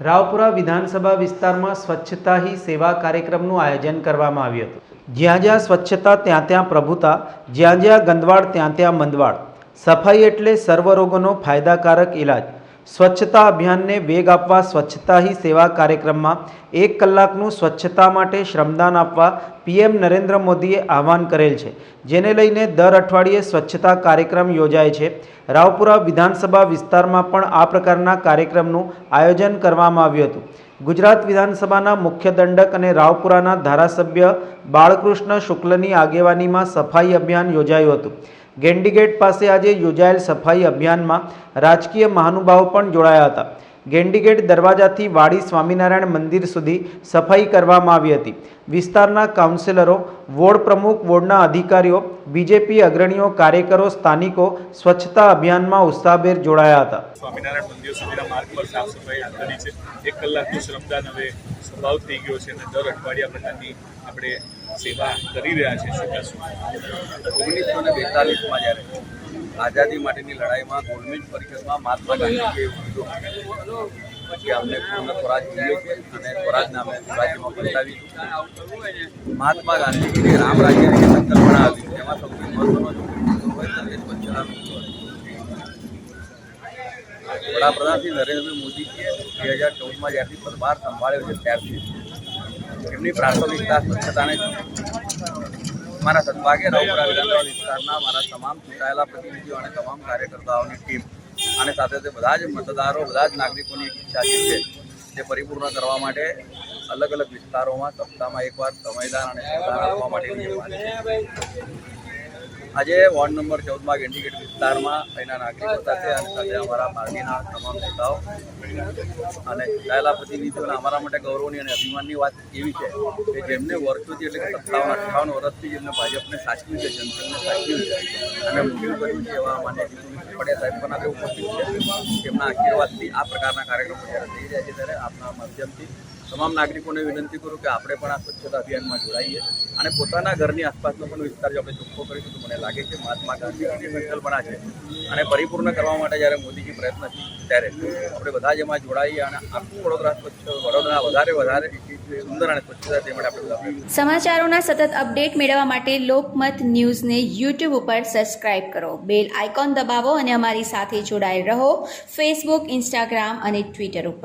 રાવપુરા વિધાનસભા વિસ્તારમાં સ્વચ્છતા હી સેવા કાર્યક્રમનું આયોજન કરવામાં આવ્યું હતું. જ્યાં જ્યાં સ્વચ્છતા ત્યાં ત્યાં પ્રભુતા, જ્યાં જ્યાં ગંદવાડ ત્યાં ત્યાં મંદવાડ. સફાઈ એટલે સર્વ રોગોનો ફાયદાકારક ઇલાજ સ્વચ્છતા અભિયાનને વેગ આપવા, સ્વચ્છતા હી સેવા કાર્યક્રમમાં એક કલાકનું સ્વચ્છતા માટે શ્રમદાન આપવા પીએમ નરેન્દ્ર મોદીએ આહવાન કરેલ છે. જેને લઈને દર અઠવાડિયે સ્વચ્છતા કાર્યક્રમ યોજાય છે. રાવપુરા વિધાનસભા વિસ્તારમાં પણ આ પ્રકારના કાર્યક્રમનું આયોજન કરવામાં આવ્યું હતું. ગુજરાત વિધાનસભાના મુખ્ય દંડક અને રાવપુરાના ધારાસભ્ય બાળકૃષ્ણ શુક્લની આગેવાનીમાં સફાઈ અભિયાન યોજાયું હતું. ગેન્ડીગેટ પાસે આજે યોજાયેલ સફાઈ અભિયાનમાં રાજકીય મહાનુભાવો પણ જોડાયા હતા. ગેન્ડીગેટ દરવાજાથી વાડી સ્વામિનારાયણ મંદિર સુધી સફાઈ કરવામાં આવી હતી. વિસ્તારના કાઉન્સિલરો વોર્ડ પ્રમુખ વોર્ડના અધિકારીઓ બીજેપી અગ્રણીઓ કાર્યકરો સ્થાનિકો સ્વચ્છતા અભિયાનમાં ઉત્સાહભેર જોડાયા હતા. સ્વામિનારાયણ મંદિર સુધીના માર્ગ પર સાફ સફાઈ હાથ ધરી છે. એક કલાકનું શ્રમદાન હવે સ્વભાવ થઈ ગયો છે અને દર અઠવાડિયા પ્રકારની આપણે સેવા કરી રહ્યા છે ઓગણીસો ને બેતાલીસમાં જ્યારે આઝાદી માટેની લડાઈમાં ગોળમેજ પરિષદમાં મહાત્મા ગાંધીજીએ પછી અમને પૂર્ણ સ્વરાજ જોઈએ છે અને સ્વરાજને અમે રાજ્યમાં બતાવીશું મહાત્મા ગાંધીજીએ રામ રાજ્યની જે સંકલ્પના હતી તેમાં સૌથી મહત્વનો જો વડાપ્રધાન શ્રી નરેન્દ્ર મોદીજીએ બે હજાર ચૌદમાં જ્યારથી પદભાર સંભાળ્યો છે ત્યારથી એમની પ્રાથમિકતા સ્વચ્છતાને. મારા સદભાગે રાવપુરા વિધાનસભા વિસ્તારના મારા તમામ ચૂંટાયેલા પ્રતિનિધિઓ અને તમામ કાર્યકર્તાઓની ટીમ અને સાથે સાથે બધા જ મતદારો, બધા જ નાગરિકોની એક ઈચ્છા છે તે પરિપૂર્ણ કરવા માટે અલગ અલગ વિસ્તારોમાં સપ્તાહમાં એકવાર સમયદાન અને શ્રમદાન આપવા માટેની આજે વોર્ડ નંબર ચૌદમાં ગેન્ડીગેટ વિસ્તારમાં અહીંના નાગરિકો સાથે અને સાથે અમારા પાર્ટીના તમામ નેતાઓ અને ચૂંટાયેલા પ્રતિનિધિઓને અમારા માટે ગૌરવની અને અભિમાનની વાત એવી છે કે જેમને વર્ષોથી એટલે કે સત્તાવન, અઠ્ઠાવન વર્ષથી જેમને ભાજપને સાચવ્યું છે જનસંઘને સાચવ્યું છે અને મુખ્ય કર્યું છે એવા માન્ય પટેલ સાહેબ પણ આજે ઉપસ્થિત છે. તેમના આશીર્વાદથી આ પ્રકારના કાર્યક્રમો જ્યારે થઈ રહ્યા છે ત્યારે આપના માધ્યમથી તમામ નાગરિકોને વિનંતી કરું કે આપણે પણ આ સ્વચ્છતા અભિયાનમાં જોડાઈએ અને પોતાના ઘરની આસપાસનો પણ વિસ્તાર જો આપણે ચોખ્ખો કરીશું તો મને લાગે છે મહાત્મા ગાંધીની સંકલ્પના છે અને પરિપૂર્ણ કરવા માટે જ્યારે મોદીજી પ્રયત્ન છે, ત્યારે આપણે બધા જ એમાં જોડાઈએ અને આખું વડોદરા સ્વચ્છ, વડોદરા વધારે વધારે સુંદર અને સ્વચ્છતા તે માટે આપણે સમાચારોના સતત અપડેટ મેળવવા માટે લોકમત ન્યૂઝને યુટ્યુબ ઉપર સબસ્ક્રાઇબ કરો. બેલ આઇકોન દબાવો અને અમારી સાથે જોડાયેલ રહો. ફેસબુક ઇન્સ્ટાગ્રામ અને ટ્વિટર ઉપર.